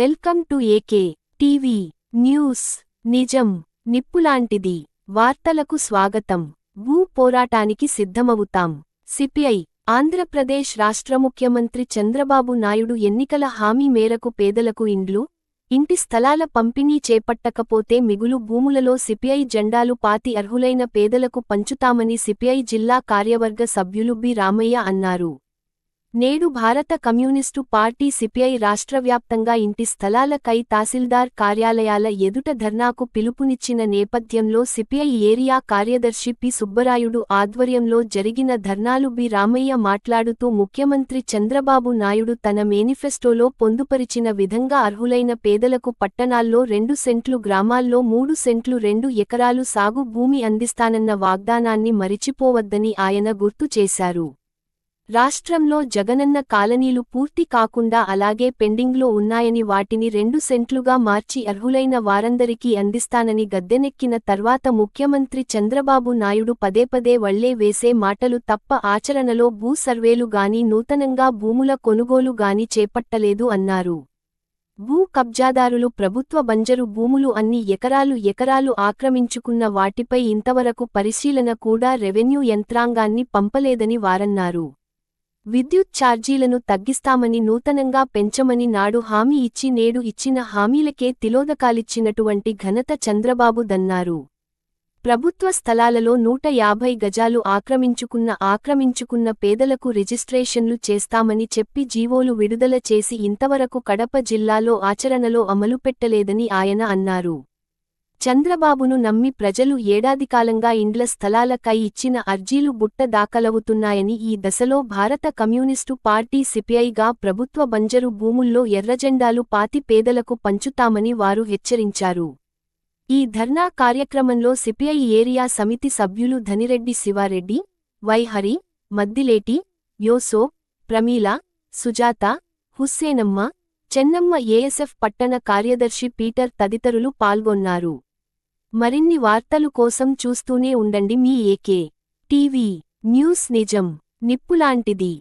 Welcome to AK TV news. నిజం నిప్పులాంటిది. వార్తలకు స్వాగతం. భూ పోరాటానికి సిద్ధమవుతాం. సిపిఐ ఆంధ్రప్రదేశ్ రాష్ట్ర ముఖ్యమంత్రి చంద్రబాబు నాయుడు ఎన్నికల హామీ మేరకు పేదలకు ఇండ్లు ఇంటి స్థలాల పంపిణీ చేపట్టకపోతే మిగులు భూములలో సిపిఐ జెండాలు పాతి అర్హులైన పేదలకు పంచుతామని సిపిఐ జిల్లా కార్యవర్గ సభ్యులు బి రామయ్య అన్నారు. నేడు భారత కమ్యూనిస్టు పార్టీ సిపిఐ రాష్ట్రవ్యాప్తంగా ఇంటి స్థలాలకై తహసీల్దార్ కార్యాలయాల ఎదుట ధర్నాకు పిలుపునిచ్చిన నేపథ్యంలో సిపిఐ ఏరియా కార్యదర్శి పి సుబ్బరాయుడు ఆధ్వర్యంలో జరిగిన ధర్నాలు బి రామయ్య మాట్లాడుతూ ముఖ్యమంత్రి చంద్రబాబు నాయుడు తన మేనిఫెస్టోలో పొందుపరిచిన విధంగా అర్హులైన పేదలకు పట్టణాల్లో రెండు సెంట్లు గ్రామాల్లో మూడు సెంట్లు రెండు ఎకరాలు సాగు భూమి అందిస్తానన్న వాగ్దానాన్ని మరిచిపోవద్దని ఆయన గుర్తు చేశారు. రాష్ట్రంలో జగనన్న కాలనీలు పూర్తి కాకుండా అలాగే పెండింగ్లో ఉన్నాయని వాటిని రెండు సెంట్లుగా మార్చి అర్హులైన వారందరికీ అందిస్తానని గద్దెనెక్కిన తర్వాత ముఖ్యమంత్రి చంద్రబాబు నాయుడు పదేపదే వళ్ళే వేసే మాటలు తప్ప ఆచరణలో భూ సర్వేలు గాని నూతనంగా భూముల కొనుగోలు గాని చేపట్టలేదు అన్నారు. భూ కబ్జాదారులు ప్రభుత్వ బంజరు భూములు అన్ని ఎకరాలు ఎకరాలు ఆక్రమించుకున్న వాటిపై ఇంతవరకు పరిశీలన కూడా రెవెన్యూ యంత్రాంగాన్ని పంపలేదని వారన్నారు. విద్యుత్ ఛార్జీలను తగ్గిస్తామని నూతనంగా పెంచమని నాడు హామీ ఇచ్చి నేడు ఇచ్చిన హామీలకే తిలోదకాలిచ్చినటువంటి ఘనత చంద్రబాబుదన్నారు ప్రభుత్వ స్థలాలలో నూట యాభై గజాలు ఆక్రమించుకున్న ఆక్రమించుకున్న పేదలకు రిజిస్ట్రేషన్లు చేస్తామని చెప్పి జీవోలు విడుదల చేసి ఇంతవరకు కడప జిల్లాలో ఆచరణలో అమలుపెట్టలేదని ఆయన అన్నారు. చంద్రబాబును నమ్మి ప్రజలు ఏడాదికాలంగా ఇండ్ల స్థలాలకై ఇచ్చిన అర్జీలు బుట్ట దాఖలవుతున్నాయని ఈ దశలో భారత కమ్యూనిస్టు పార్టీ సిపిఐగా ప్రభుత్వ బంజరు భూముల్లో ఎర్రజెండాలు పాతి పేదలకు పంచుతామని వారు హెచ్చరించారు. ఈ ధర్నా కార్యక్రమంలో సిపిఐ ఏరియా సమితి సభ్యులు ధనిరెడ్డి శివారెడ్డి వైహరి మద్దిలేటి యోసో ప్రమీల సుజాత హుస్సేనమ్మ చెన్నమ్మ ఏఎస్ఎఫ్ పట్టణ కార్యదర్శి పీటర్ తదితరులు పాల్గొన్నారు. మరిన్ని వార్తలు కోసం చూస్తూనే ఉండండి మీ ఏకే టీవీ న్యూస్ నిజం నిప్పులాంటిది.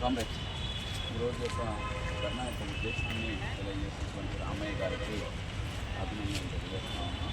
కామ్రేడ్స్ ఈరోజు యొక్క ధర్నా యొక్క ఉద్దేశాన్ని తెలియజేసినటువంటి రామయ్య గారికి అభినందనలు తెలియజేస్తా ఉన్నాం